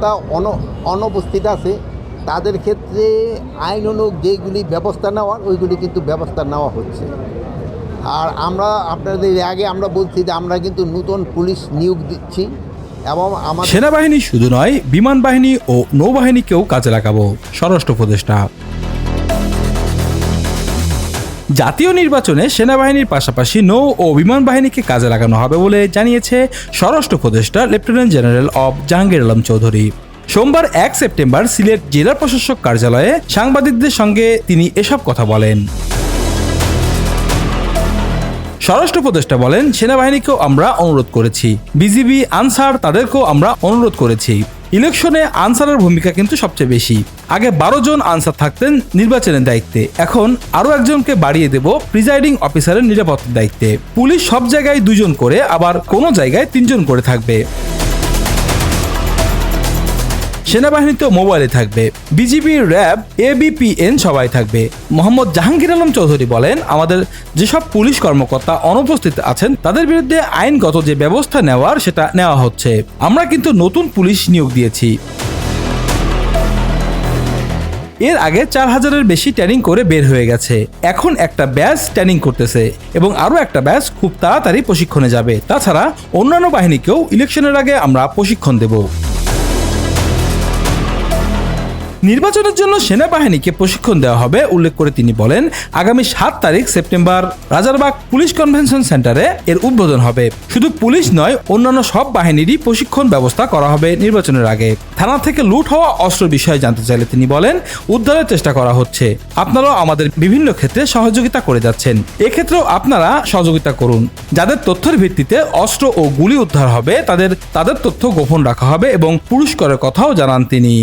তা অন, অনুপস্থিত আছে। তাদের ক্ষেত্রে আইন অনুক যেগুলি ব্যবস্থা নেওয়ার, ওইগুলি কিন্তু ব্যবস্থা নেওয়া হচ্ছে। আর আমরা আপনাদের আগে আমরা বলছি যে আমরা কিন্তু নতুন পুলিশ নিয়োগ দিচ্ছি এবং আমার সেনাবাহিনী শুধু নয়, বিমান বাহিনী ও নৌবাহিনীকেও কাজে লাগাবো। স্বরাষ্ট্র উপদেষ্টা জাতীয় নির্বাচনে সেনাবাহিনীর পাশাপাশি নৌ ও বিমান বাহিনীকে কাজে লাগানো হবে বলে জানিয়েছে স্বরাষ্ট্র উপদেষ্টা লেফটেন্যান্ট জেনারেল অব জাহাঙ্গীর আলম চৌধুরী। সোমবার এক সেপ্টেম্বর সিলেট জেলা প্রশাসক কার্যালয়ে সাংবাদিকদের সঙ্গে তিনি এসব কথা বলেন। স্বরাষ্ট্র উপদেষ্টা বলেন, সেনাবাহিনীকেও আমরা অনুরোধ করেছি। বিজিবি, আনসার তাদেরকেও আমরা অনুরোধ করেছি। ইলেকশনে আনসারের ভূমিকা কিন্তু সবচেয়ে বেশি। আগে বারো জন আনসার থাকতেন নির্বাচনের দায়িত্বে। এখন আরও একজনকে বাড়িয়ে দেব প্রিজাইডিং অফিসারের নিরাপত্তার দায়িত্বে। পুলিশ সব জায়গায় দুজন করে, আবার কোনো জায়গায় তিনজন করে থাকবে। সেনাবাহিনীতেও মোবাইলে থাকবে, বিজিবি র্যাব এবিপিএন সবাই থাকবে। মোহাম্মদ জাহাঙ্গীর আলম চৌধুরী বলেন, আমাদের যেসব পুলিশ কর্মকর্তা অনুপস্থিত আছেন, তাদের বিরুদ্ধে আইনগত যে ব্যবস্থা নেওয়ার সেটা নেওয়া হচ্ছে। আমরা কিন্তু নতুন পুলিশ নিয়োগ দিয়েছি। এর আগে চার হাজারের বেশি ট্যানিং করে বের হয়ে গেছে। এখন একটা ব্যাচ ট্যানিং করতেছে এবং আরও একটা ব্যাচ খুব তাড়াতাড়ি প্রশিক্ষণে যাবে। তাছাড়া অন্যান্য বাহিনীকেও ইলেকশনের আগে আমরা প্রশিক্ষণ দেব। নির্বাচনের জন্য সেনাবাহিনীকে প্রশিক্ষণ দেওয়া হবে, উল্লেখ করে তিনি বলেন, আগামী সাত তারিখ সেপ্টেম্বর রাজারবাগ পুলিশ কনভেনশন সেন্টারে এর উদ্বোধন হবে। শুধু পুলিশ নয়, অন্যান্য সব বাহিনীরই প্রশিক্ষণ ব্যবস্থা করা হবে নির্বাচনের আগে। থানা থেকে লুট হওয়া অস্ত্র বিষয়ে জানতে চাইলে তিনি বলেন, উদ্ধারের চেষ্টা করা হচ্ছে। আপনারাও আমাদের বিভিন্ন ক্ষেত্রে সহযোগিতা করে যাচ্ছেন। এক্ষেত্রেও আপনারা সহযোগিতা করুন। যাদের তথ্যের ভিত্তিতে অস্ত্র ও গুলি উদ্ধার হবে, তাদের তাদের তথ্য গোপন রাখা হবে এবং পুরস্কারের কথাও জানান তিনি।